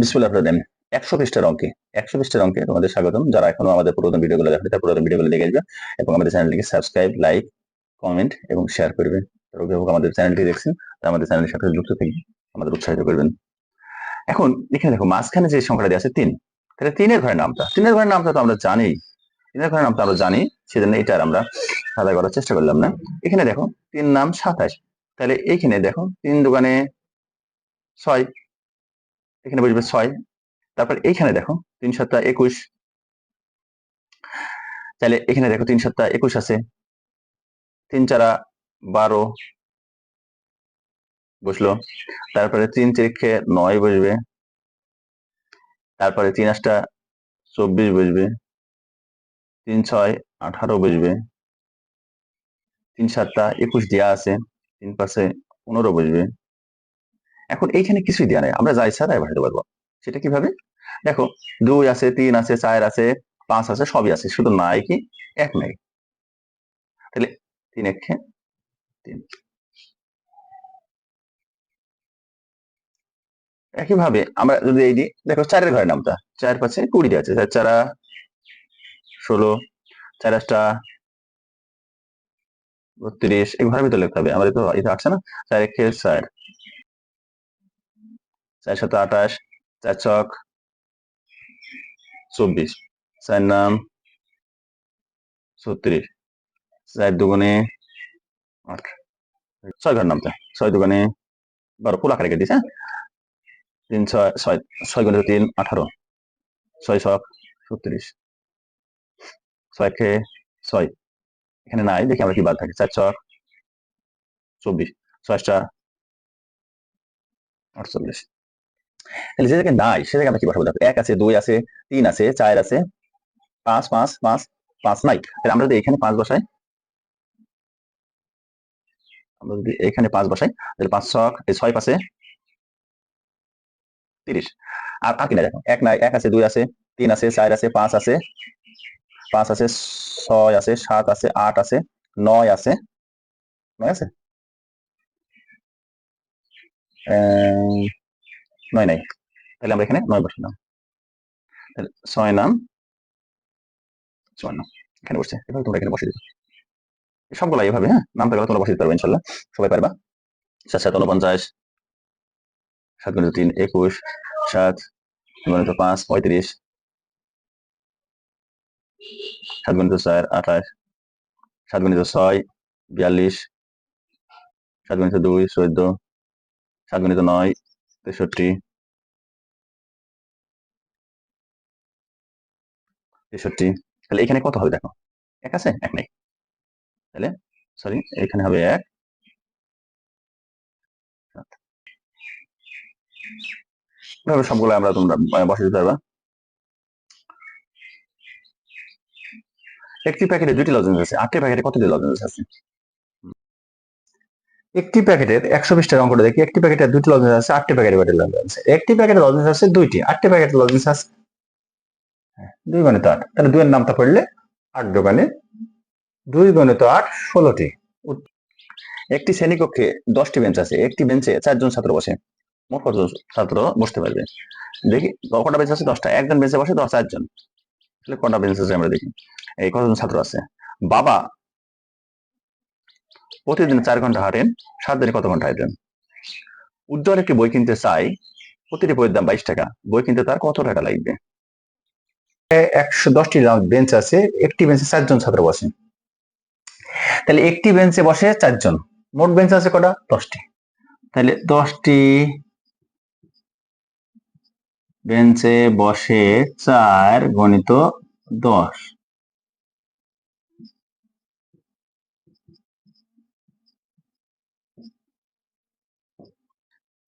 বিসমুল্লাহ রহমান একশো পৃষ্ঠার অঙ্কে, একশো পৃষ্ঠার অঙ্কে তোমাদের স্বাগতম। যারা এখনও আমাদের পুরাতন ভিডিওগুলো দেখে তার পুরাতন ভিডিওগুলো দেখে আসবে এবং আমাদের চ্যানেলটিকে সাবস্ক্রাইব লাইক কমেন্ট এবং শেয়ার করবে। তার অভিভাবক আমাদের চ্যানেলটি দেখছেন আমাদের চ্যানেলের সাথে যুক্ত থেকে আমাদের উৎসাহিত করবেন। এখন এখানে দেখো, মাঝখানে যে সংখ্যাটা দেওয়া আছে, তিন। তাহলে তিনের ঘরের নামটা, তিনের ঘরের নামটা তো আমরা জানি। তিনের ঘরের নামটা আমরা জানি, সেজন্য এটা আমরা আদায় করার চেষ্টা করলাম না। এখানে দেখো, তিন নাম সাতাশ। তাহলে এইখানে দেখো, তিন দোকানে ছয় এখানে বসবে ছয়। তারপর এইখানে দেখো, তিন সপ্তাহ একুশ। তাহলে এখানে দেখো তিন সপ্তাহ একুশ আছে। তিন চারা বারো বসল। তারপরে তিন তিরিখে নয় বসবে। তারপরে তিন আটটা চব্বিশ বসবে। তিন ছয় আঠারো বসবে। তিন সাতটা একুশ দেওয়া আছে। তিন পাশে পনেরো বসবে। এখন এইখানে কিছুই দেওয়া নেই। আমরা যা ইচ্ছা তাই বসাতে পারব। সেটা কীভাবে? দেখো, দুই আছে, তিন আছে, চার আছে, পাঁচ আছে, সবই আছে। শুধু নাই কি? এক নাই। তাহলে তিন একে তিন। একইভাবে আমরা যদি এই দিই, দেখো চারের ঘরের নামটা। চার পাশে কুড়ি দেওয়া আছে। চার চারা ষোলো, চার আটটা বত্রিশ এই ঘরের ভিতরে লিখতে হবে। আমাদের তো এটা আসছে না। চার একে চার। চার আঠাশ চার ছক চব্বিশ চার নাম ছত্রিশ, চার দুগুণে আট। ছয় ঘর নামটা ছয় দুগুণে বারো, ফুল আকারে কেটেছে হ্যাঁ? তিন ছয় ছয় ছয় গুণে তিন, আঠারো। ছয় ছক ছত্রিশ। ছয় কে ছয়। এখানে নাই, দেখি আমরা কি বাদ থাকে। চার ছক চব্বিশ, ছয়টা আটচল্লিশ। তাহলে যে জায়গায় নাই, সে জায়গায় আমরা কি বসাবো? দেখো, এক আছে, দুই আছে, তিন আছে, চার আছে, পাঁচ পাঁচ পাঁচ পাঁচ নাই। তাহলে আমরা যদি এখানে পাঁচ বসাই, আমরা যদি এখানে পাঁচ বসাই, তাহলে পাঁচ ছক ছয় পাশে তিরিশ। আর আর কিনা দেখো? এক নাই, এক আছে, দুই আছে, তিন আছে, চার আছে, পাঁচ আছে পাঁচ আছে, ছয় আছে, সাত আছে, আট আছে, নয় আছে নয় আছে? নয় নাই। তাহলে আমরা এখানে নয় বসালাম। ছয় নাম ছয় নাম, এখানে বসছে। এভাবে তোমরা এখানে বসে দিচ্ছ সবগুলো এভাবে হ্যাঁ? নামটা গেলে তোমরা বসে দিতে পারবে, ইনশাল্লাহ। সবাই পারবা? সাত সাত উনপঞ্চাশ সাত গণিত তিন, একুশ, সাত গণিত পাঁচ, পঁয়ত্রিশ, সাত গণিত চার, আঠাশ, সাত গণিত ছয়, বিয়াল্লিশ, সাত গণিত দুই, চোদ্দ, সাত গণিত নয় তেষট্টি তেষট্টি তাহলে এখানে কত হবে দেখো? এক আছে? এক নেই। তাহলে সরি এখানে হবে এক। সবগুলো আমরা তোমরা বসে দিতে পারবা। একটি প্যাকেটে দুটি লজেন্স আছে। আটটি প্যাকেটে কতটি লজেন্স আছে? একটি প্যাকেটের একশো বিশটা অঙ্কটা দেখি একটি প্যাকেটে দুটি লজেন্স আছে আটটি প্যাকেটে কয়টি লজেন্স আছে। একটি প্যাকেটে লজেন্স আছে দুইটি আটটি প্যাকেটে লজেন্স আছে হ্যাঁ, দুই গণিত আট। তাহলে দুইয়ের নামটা পড়লে আট দোকানে দুই গণিত আট ষোলোটি। একটি শ্রেণীকক্ষে দশটি বেঞ্চ আছে একটি বেঞ্চে চারজন ছাত্র বসে মোট কতজন ছাত্র বসতে পারবে? দেখি কটা বেঞ্চ আছে? দশটা। একজন বেঞ্চে বসে দশ চারজন। তাহলে কটা বেঞ্চ আছে আমরা দেখি? এই কতজন ছাত্র আছে? বাবা প্রতিদিন চার ঘণ্টা হাঁটেন, সাত দিনে কত ঘণ্টা হাঁটেন? উজ্জ্বল একটি বই কিনতে চাই, প্রতিটি বইয়ের দাম বাইশ টাকা। বই কিনতে তার কত টাকা লাগবে? একশো দশটি বেঞ্চ আছে, একটি বেঞ্চে চারজন ছাত্র বসে। তাহলে একটি বেঞ্চে বসে চারজন, মোট বেঞ্চ আছে কটা? দশটি। তাহলে দশটি বেঞ্চে বসে চার গণিত দশ।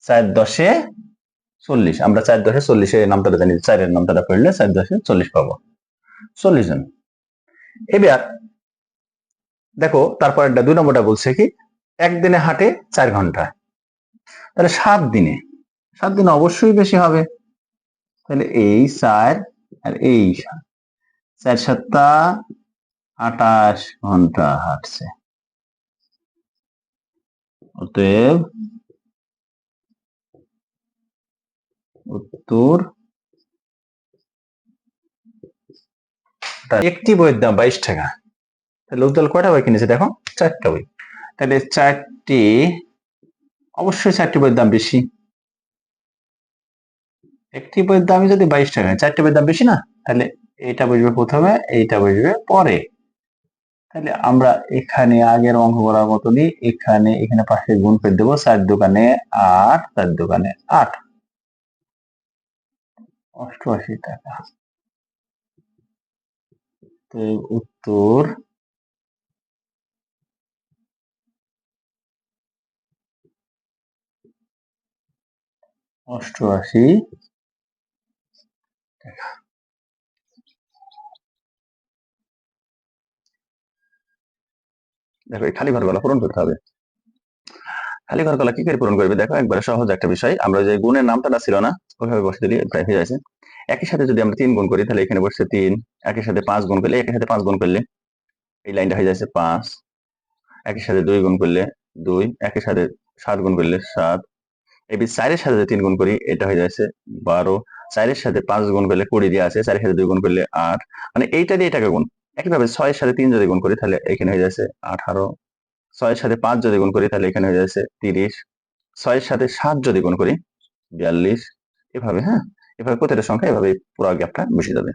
চার দশে চল্লিশ। আমরা চার দশে চল্লিশের নামটা জানি, চারের নামটা পড়লে চার দশে চল্লিশ পাবো। চল্লিশ জন। এবার দেখো তারপর দুই নম্বরটা বলছে কি, একদিনে হাঁটে চার ঘণ্টা। তাহলে সাত দিনে সাত দিনে অবশ্যই বেশি হবে। তাহলে এই চার আর এই চার সাতটা আটাশ ঘণ্টা হাঁটছে। অতএব উত্তর একটি বইয়ের দাম বাইশ টাকা। তাহলে উজ্জ্বল কয়টা বই কিনেছে দেখো? চারটা বই। তাহলে চারটি, অবশ্যই চারটি বইয়ের দাম বেশি। একটি বইয়ের দামই যদি বাইশ টাকা চারটি বইয়ের দাম বেশি না? তাহলে এইটা বুঝবে প্রথমে, এইটা বুঝবে পরে। তাহলে আমরা এখানে আগের অঙ্ক করার মতনই এখানে এখানে পাশে গুণ করে দেবো, চার দোকানে আট, চার দোকানে আট। অষ্টআশি টাকা। তো উত্তর অষ্টআশি দেখো এই খালি ঘরগুলো পূরণ করতে হবে। খালি ঘরগুলো কি করে পূরণ করবে? দেখো, একবারে সহজ একটা বিষয়। আমরা যে গুণের নামটা ছিল না ওইভাবে বসে দিলে প্রায় হয়ে যাচ্ছে। একই সাথে যদি আমরা তিন গুণ করি, তাহলে এখানে বসছে তিন। একই সাথে পাঁচ গুণ করলে, একই সাথে পাঁচ গুণ করলে এই লাইনটা হয়ে যাচ্ছে পাঁচ। একই সাথে দুই গুণ করলে দুই। একই সাথে সাত গুণ করলে সাত। এই বি চারের সাথে তিন গুণ করি, এটা হয়ে যাচ্ছে বারো। চারের সাথে পাঁচ গুণ করলে কুড়ি দিয়ে আছে, চারের সাথে দুই গুণ করলে আট। মানে এইটা দিয়ে এটাকে গুণ। একইভাবে ছয়ের সাথে তিন যদি গুণ করি, তাহলে এখানে হয়ে যাচ্ছে আঠারো। ছয়ের সাথে পাঁচ যদি গুণ করি, তাহলে এখানে হয়ে যাচ্ছে তিরিশ। ছয়ের সাথে সাত যদি গুণ করি, বিয়াল্লিশ। এভাবে হ্যাঁ? এভাবে প্রতিটা সংখ্যা এভাবে পুরো গ্যাপটা বসে যাবে।